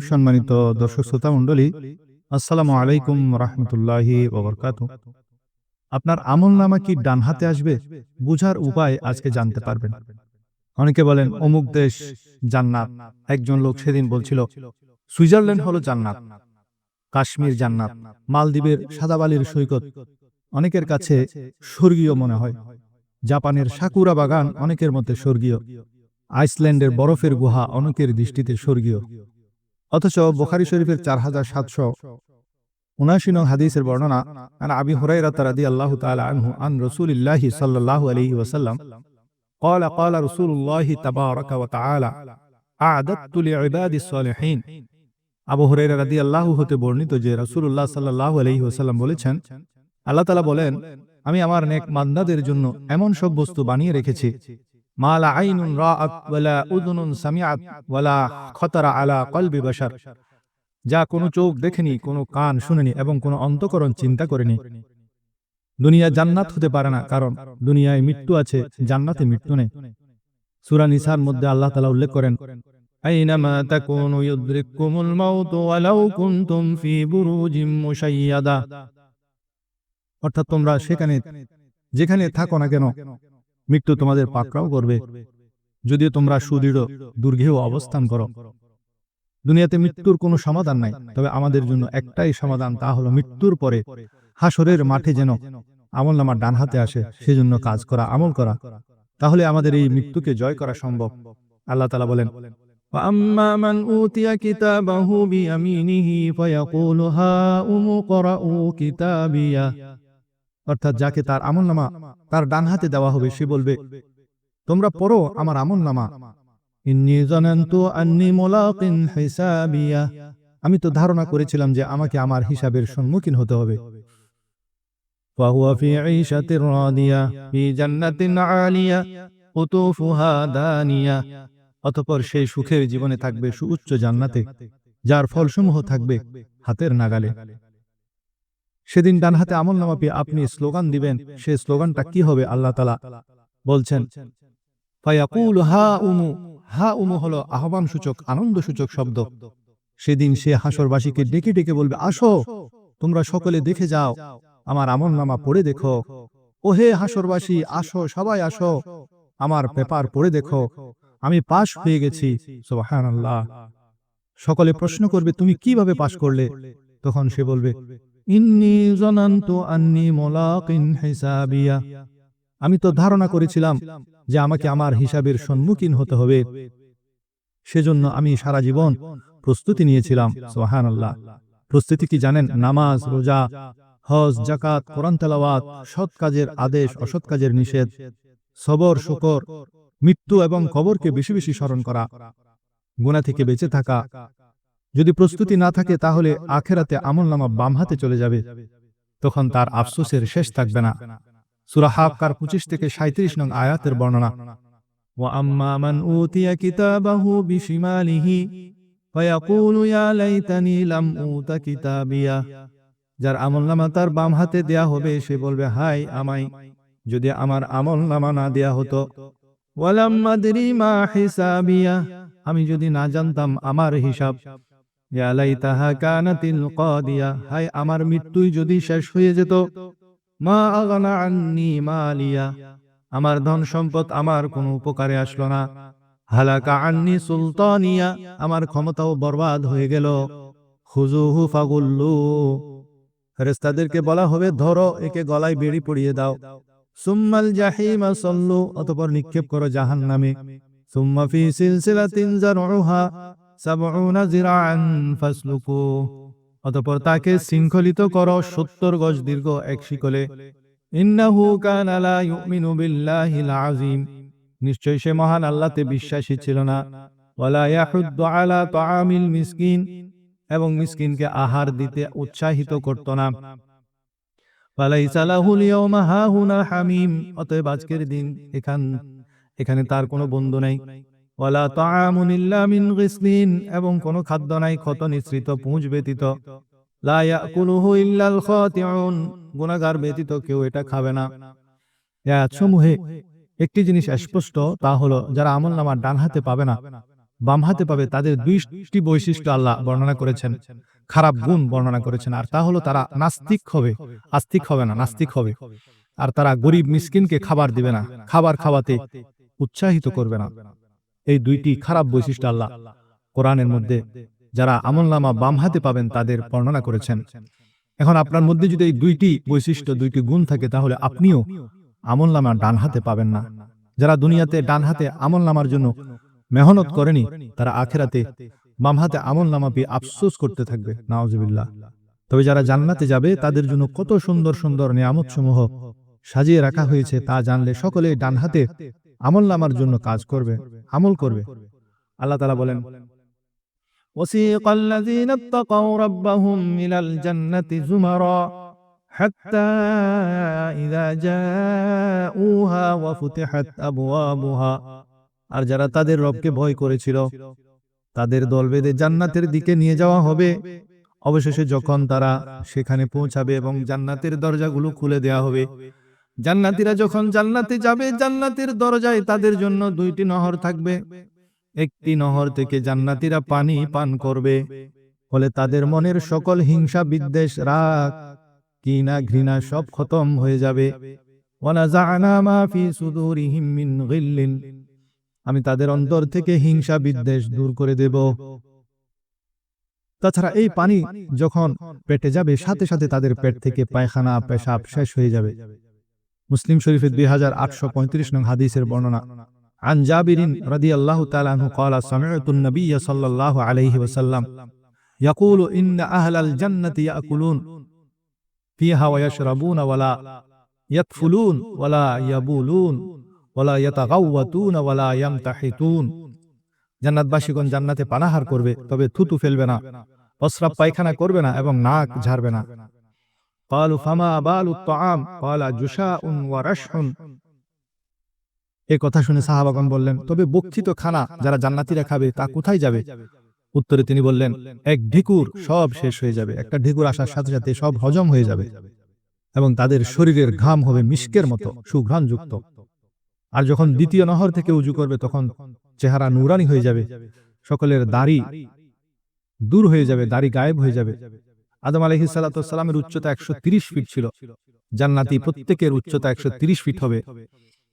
সম্মানিত দর্শক শ্রোতা আলাইকুম আপনার আমল নামা কি ডান হাতে আসবে? বুঝার উপায় আজকে জানতে পারবেন। অনেকে বলেন, অমুক দেশ জান্নাত। একজন লোক সেদিন বলছিল, সুইজারল্যান্ড হলো জান্নাত, কাশ্মীর জান্নাত, মালদ্বীপের সাদাবালির সৈকত। অনেকের কাছে স্বর্গীয় মনে হয়। জাপানের সাকুরা বাগান অনেকের মধ্যে স্বর্গীয়। আইসল্যান্ডের বরফের গুহা অনেকের দৃষ্টিতে স্বর্গীয় অথচ বোখারি শরীফের চার হাজার সাতশো উনাশি নং হাদিসের বর্ণনা আন আবি হুরাইরা রাদি আল্লাহ তাআলা আনহু আন রাসূলিল্লাহি সাল্লাল্লাহু আলাইহি ওয়াসাল্লাম قال قال رسول الله تبارك وتعالى أعددت لعبادي الصالحين আবু হুরাইরা রাদিয়াল্লাহু হতে বর্ণিত যে রাসূলুল্লাহ সাল্লাল্লাহু আলাইহি ওয়াসাল্লাম বলেছেন আল্লাহ তাআলা বলেন আমি আমার নেক বান্দাদের জন্য এমন সব বস্তু বানিয়ে রেখেছি যা কোনো চোখ দেখেনি, কোনো কান শুনেনি এবং কোনো অন্তকরণ চিন্তা করেনি। দুনিয়া জান্নাত হতে পারে না, কারণ দুনিয়ায় মৃত্যু আছে, জান্নাতে মৃত্যু নেই। সূরা নিসার মধ্যে আল্লাহ তাআলা উল্লেখ করেন অর্থাৎ তোমরা সেখানে, যেখানে থাকো না কেন মৃত্যু তোমাদের পাকড়াও করবে যদিও তোমরা সুদৃঢ় দুর্ঘেও অবস্থান করো দুনিয়াতে মৃত্যুর কোনো সমাধান নাই তবে আমাদের জন্য একটাই সমাধান তা হলো মৃত্যুর পরে হাসরের মাঠে যেন আমল নামার ডান হাতে আসে সেজন্য কাজ করা আমল করা তাহলে আমাদের এই মৃত্যুকে জয় করা সম্ভব আল্লাহ তালা বলেন وأما من أوتي كتابه بيمينه فيقول هاؤم اقرءوا كتابيه অর্থাৎ যাকে তার আমল নামা তার ডান হাতে দেওয়া হবে, সে বলবে, তোমরা পড়ো আমার আমল নামা আমি তো ধারণা করেছিলাম যে আমাকে আমার হিসাবের সম্মুখীন হতে হবে। অতপর সেই সুখের জীবনে থাকবে সুউচ্চ জান্নাতে, যার ফলসমূহ থাকবে হাতের নাগালে। সেদিন ডান হাতে আমল নামা পেয়ে আপনি স্লোগান দিবেন, সে স্লোগানটা কি হবে আল্লাহ তালা বলছেন। ফায়াকুল হা উমু হা উমু আহ্বান সূচক, আনন্দ সূচক শব্দ। সেদিন সে হাসরবাসীকে ডেকে ডেকে বলবে, আসো, তোমরা সকলে দেখে যাও, আমার আমল নামা পড়ে দেখো। হাসরবাসী, আসো, সবাই আসো, আমার পেপার পড়ে দেখো, আমি পাশ হয়ে গেছি সোহান সকলে প্রশ্ন করবে, তুমি কীভাবে পাশ করলে? তখন সে বলবে ইন্নি জনান্তু আন্নি মোলাকিন হিসাবিয়া। আমি তো ধারণা করেছিলাম যে আমাকে আমার হিসাবের সম্মুখীন হতে হবে। সেজন্য আমি সারা জীবন প্রস্তুতি নিয়েছিলাম সোহান আল্লাহ প্রস্তুতি কি জানেন? নামাজ, রোজা, হজ জাকাত কোরআন তেলাওয়াত, সৎ কাজের আদেশ, অসৎ কাজের নিষেধ, সবর, শুকর, মৃত্যু এবং কবরকে বেশি বেশি স্মরণ করা গুণা থেকে বেঁচে থাকা যদি প্রস্তুতি না থাকে তাহলে আখেরাতে আমল নামা বাম হাতে চলে যাবে তখন তার আফসোসের শেষ থাকবে না সুরা হাক্কার পঁচিশ থেকে সাঁত্রিশ নং আয়াতের বর্ণনা وأما من أوتي كتابه بشماله فيقول يا ليتني لم أوت كتابيا যার আমল নামা তার বাম হাতে দেয়া হবে সে বলবে হাই আমায় যদি আমার আমল নামা না দেয়া হতো ওয়ালাম মাদরি মা হিসাবিয়া আমি যদি না জানতাম আমার হিসাব ইয়া লাইতাহা কানাতিল আমার মৃত্যুই যদি শেষ হয়ে যেত, মা আগানা মালিয়া। আমার ধন সম্পদ আমার কোনো উপকারে আসলো না। হালাকা আন্নি সুলতানিয়া, আমার ক্ষমতাও বরবাদ হয়ে গেল। হুজুহু ফাগুল্লু। ফেরেস্তাদেরকে বলা হবে, ধরো, একে গলায় বেড়ি পড়িয়ে দাও। সুম্মাল জাহিমা সল্লু, অতপর নিক্ষেপ করো জাহান নামে সুম্মা ফি সিলসিলাতিন জারউহা। অতপর তাকে শৃঙ্খলিত করো সত্তর গজ দীর্ঘ এক শিকলে। নিশ্চয় সে মহান আল্লাহতে বিশ্বাসী ছিল না। এবং মিসকিনকে আহার দিতে উৎসাহিত করত না। হামিম। অতএব আজকের দিন এখান, এখানে তার কোনো বন্ধু নাই। ওয়ালা তাআমুন মিন গিসলিন, এবং কোনো খাদ্য নাই ক্ষত নিঃসৃত, পুঁজ ব্যতীত। লা ইয়াকুলুহু ইল্লাল খাতিউন, গুনাহগার ব্যতীত কেউ এটা খাবে না। আয়াতসমূহে একটি জিনিস স্পষ্ট, তা হলো যারা আমল নামার ডান হাতে পাবে না, বাম হাতে পাবে তাদের দুইটি বৈশিষ্ট্য আল্লাহ বর্ণনা করেছেন। খারাপ গুণ বর্ণনা করেছেন, আর তা হলো তারা নাস্তিক হবে, আস্তিক হবে না, নাস্তিক হবে। আর তারা গরিব মিসকিনকে খাবার দিবে না, খাবার খাওয়াতে উৎসাহিত করবে না। এই দুইটি খারাপ বৈশিষ্ট্য আল্লাহ কোরআনের মধ্যে, যারা আমলনামা বাম হাতে পাবেন তাদের বর্ণনা করেছেন। এখন আপনার মধ্যে যদি এই দুইটি বৈশিষ্ট্য, দুইটি গুণ থাকে, তাহলে আপনিও আমলনামা ডান হাতে পাবেন না। যারা দুনিয়াতে ডান হাতে আমলনামার জন্য মেহনত করেনি, তারা আখেরাতে বাম হাতে আমলনামা পেয়ে আফসোস করতে থাকবে। নাওজবিল্লাহ তবে যারা জান্নাতে যাবে, তাদের জন্য কত সুন্দর সুন্দর নিয়ামত সমূহ সাজিয়ে রাখা হয়েছে, তা জানলে সকলে ডান হাতে আমল নামার জন্য কাজ করবে। আমল করবে আল্লাহ তালা বলেন وسيق الذين اتقوا ربهم إلى الجنة زمرا حتى إذا جاءوها وفتحت أبوابها আর যারা তাদের রবকে ভয় করেছিল তাদের দল বেঁধে জান্নাতের দিকে নিয়ে যাওয়া হবে অবশেষে যখন তারা সেখানে পৌঁছাবে এবং জান্নাতের দরজাগুলো খুলে দেয়া হবে জান্নাতীরা যখন জান্নাতে যাবে, জান্নাতের দরজায় তাদের জন্য দুইটি নহর থাকবে। একটি নহর থেকে জান্নাতীরা পানি পান করবে, ফলে তাদের মনের সকল হিংসা বিদ্বেষ, রাগ কিনা ঘৃণা সব খতম হয়ে যাবে। আমি তাদের অন্তর থেকে হিংসা বিদ্বেষ দূর করে দেব। তাছাড়া এই পানি যখন পেটে যাবে, সাথে সাথে তাদের পেট থেকে পায়খানা, পেশাব শেষ হয়ে যাবে। মুসলিম শরীফের দুই হাজার আটশো পঁয়ত্রিশ নং হাদিসের বর্ণনা عن جابر رضي الله تعالى عنه قال سمعت النبي صلى الله عليه وسلم يقول إن أهل الجنة يأكلون فيها ويشربون ولا يطفلون ولا يبولون ولا يتغوتون ولا يمتحتون জান্নাতবাসীগণ জান্নাতে পানাহার করবে তবে থুতু ফেলবে না প্রস্রাব পায়খানা করবে না এবং নাক ঝাড়বে না قالوا فما بال الطعام قال جشاء ورشح এই কথা শুনে সাহাবাগণ বললেন তবে বক্ষিত খানা যারা জান্নাতীরা খাবে তা কোথায় যাবে উত্তরে তিনি বললেন এক ঢিকুর সব শেষ হয়ে যাবে একটা ঢিকুর আসার সাথে সাথে সব হজম হয়ে যাবে এবং তাদের শরীরের ঘাম হবে মিষ্কের মতো সুঘ্রাণযুক্ত আর যখন দ্বিতীয় নহর থেকে উজু করবে তখন চেহারা নুরানি হয়ে যাবে সকলের দাড়ি দূর হয়ে যাবে দাড়ি গায়েব হয়ে যাবে আদম আলহি সাল্লামের উচ্চতা একশো ফিট ছিল। জান্নাতি প্রত্যেকের উচ্চতা একশো ফিট হবে।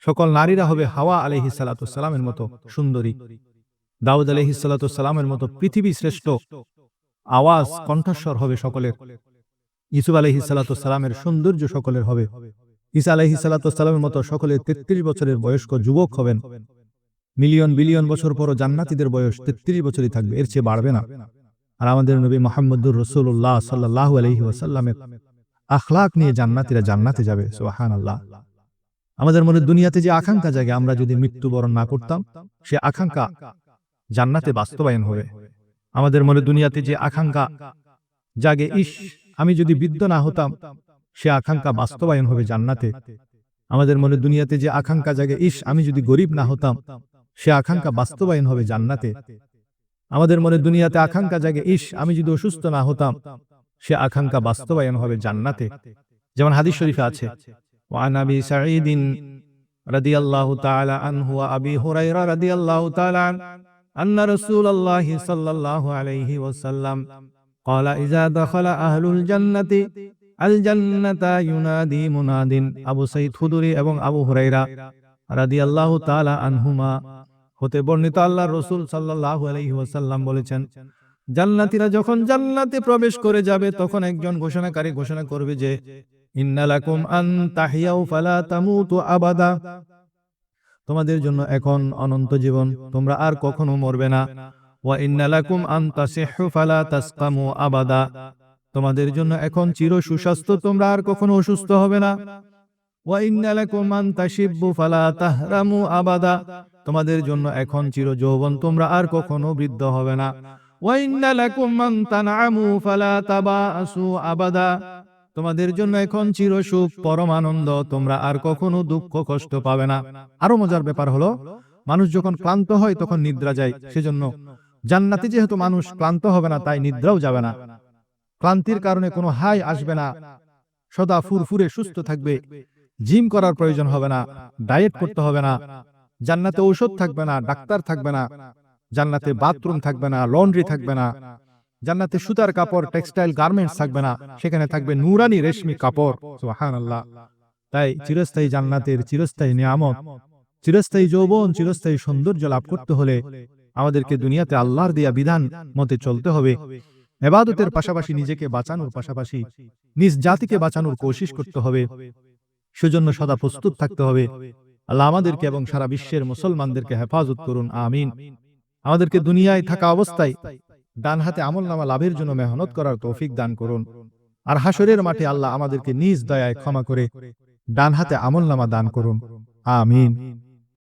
সকল নারীরা হবে হাওয়া আলহি সাল্লামের মতো সুন্দরী। দাউদ আলহি সাল্লামের মতো পৃথিবী শ্রেষ্ঠ। আওয়াজ কণ্ঠস্বর হবে সকলের। ইসুফ আলহি সাল্লামের সৌন্দর্য সকলের হবে। ইসা আলহি সাল্লামের মতো সকলের তেত্রিশ বছরের বয়স্ক যুবক হবেন। মিলিয়ন বিলিয়ন বছর পরও জান্নাতিদের বয়স তেত্রিশ বছরই থাকবে, এর চেয়ে বাড়বে না। আর আমাদের নবী মোহাম্মদুর রসুল্লাহ সাল্লাহ আলহি ওয়াসাল্লামের আখলাক নিয়ে জান্নাতিরা জান্নাতে যাবে সোহান আল্লাহ আমাদের মনে দুনিয়াতে যে আকাঙ্ক্ষা জাগে, আমরা যদি মৃত্যুবরণ না করতাম, সে আকাঙ্ক্ষা জান্নাতে বাস্তবায়ন হবে। আমাদের মনে দুনিয়াতে যে আকাঙ্ক্ষা জাগে ইস আমি যদি বৃদ্ধ না হতাম, সে আকাঙ্ক্ষা বাস্তবায়ন হবে জান্নাতে। আমাদের মনে দুনিয়াতে যে আকাঙ্ক্ষা জাগে ইস আমি যদি গরিব না হতাম, সে আকাঙ্ক্ষা বাস্তবায়ন হবে জান্নাতে। আমাদের মনে দুনিয়াতে আকাঙ্ক্ষা জাগে ইস আমি যদি অসুস্থ না হতাম সে আকাঙ্ক্ষা বাস্তবায়ন হবে জান্নাতে যেমন হাদিস শরীফে আছে وعن ابي سعيد رضي الله تعالى عنه وابي هريره رضي الله تعالى عنه ان رسول الله صلى الله عليه وسلم قال اذا دخل اهل الجنه الجنه ينادي مناد ابو سعيد খুদরি এবং আবু হুরাইরা রাদিয়াল্লাহু তাআলা আনহুমা হতে বর্ণিত আল্লাহর রাসূল সাল্লাল্লাহু আলাইহি ওয়াসাল্লাম বলেছেন, জান্নাতীরা যখন জান্নাতে প্রবেশ করে যাবে, তখন একজন ঘোষণাকারী ঘোষণা করবে যে ইন্নালাকুম আন ফালা আবাদা। তোমাদের জন্য এখন অনন্ত জীবন, তোমরা আর কখনো মরবে না। ওয়া ইন্নালাকুম আন তাসিহু ফালা তাসকামু আবাদা। তোমাদের জন্য এখন চির সুস্বাস্থ্য, তোমরা আর কখনো অসুস্থ হবে না। ওয়া ইন্নালাকুম আন তাশিব্বু ফালা তাহরামু আবাদা। তোমাদের জন্য এখন চির যৌবন তোমরা আর কখনো বৃদ্ধ হবে না। তোমাদের জন্য এখন চির সুখ পরম আনন্দ তোমরা আর কখনো দুঃখ, কষ্ট পাবে না। আরও মজার ব্যাপার হলো, মানুষ যখন ক্লান্ত হয় তখন নিদ্রা যায়। সেজন্য জান্নাতে যেহেতু মানুষ ক্লান্ত হবে না, তাই নিদ্রাও যাবে না। ক্লান্তির কারণে কোনো হাই আসবে না। সদা ফুরফুরে, সুস্থ থাকবে। জিম করার প্রয়োজন হবে না। ডায়েট করতে হবে না। জান্নাতে ঔষধ থাকবে না ডাক্তার থাকবে না জান্নাতে বাথরুম থাকবে না লন্ড্রি থাকবে না জান্নাতে সুতার কাপড় টেক্সটাইল গার্মেন্টস থাকবে না সেখানে থাকবে নুরানি রেশমি কাপড় সুবহানাল্লাহ তাই চিরস্থায়ী জান্নাতের চিরস্থায়ী নিয়ামত চিরস্থায়ী যৌবন চিরস্থায়ী সৌন্দর্য লাভ করতে হলে আমাদেরকে দুনিয়াতে আল্লাহর দেয়া বিধান মতে চলতে হবে এবাদতের পাশাপাশি নিজেকে বাঁচানোর পাশাপাশি নিজ জাতিকে বাঁচানোর কোশিশ করতে হবে সেজন্য সদা প্রস্তুত থাকতে হবে আল্লাহ আমাদেরকে এবং সারা বিশ্বের মুসলমানদেরকে হেফাজত করুন, আমিন। আমাদেরকে দুনিয়ায় থাকা অবস্থায় ডান হাতে আমল নামা লাভের জন্য মেহনত করার তৌফিক দান করুন। আর হাসরের মাঠে আল্লাহ আমাদেরকে নিজ দয়ায় ক্ষমা করে ডান হাতে আমল নামা দান করুন, আমিন।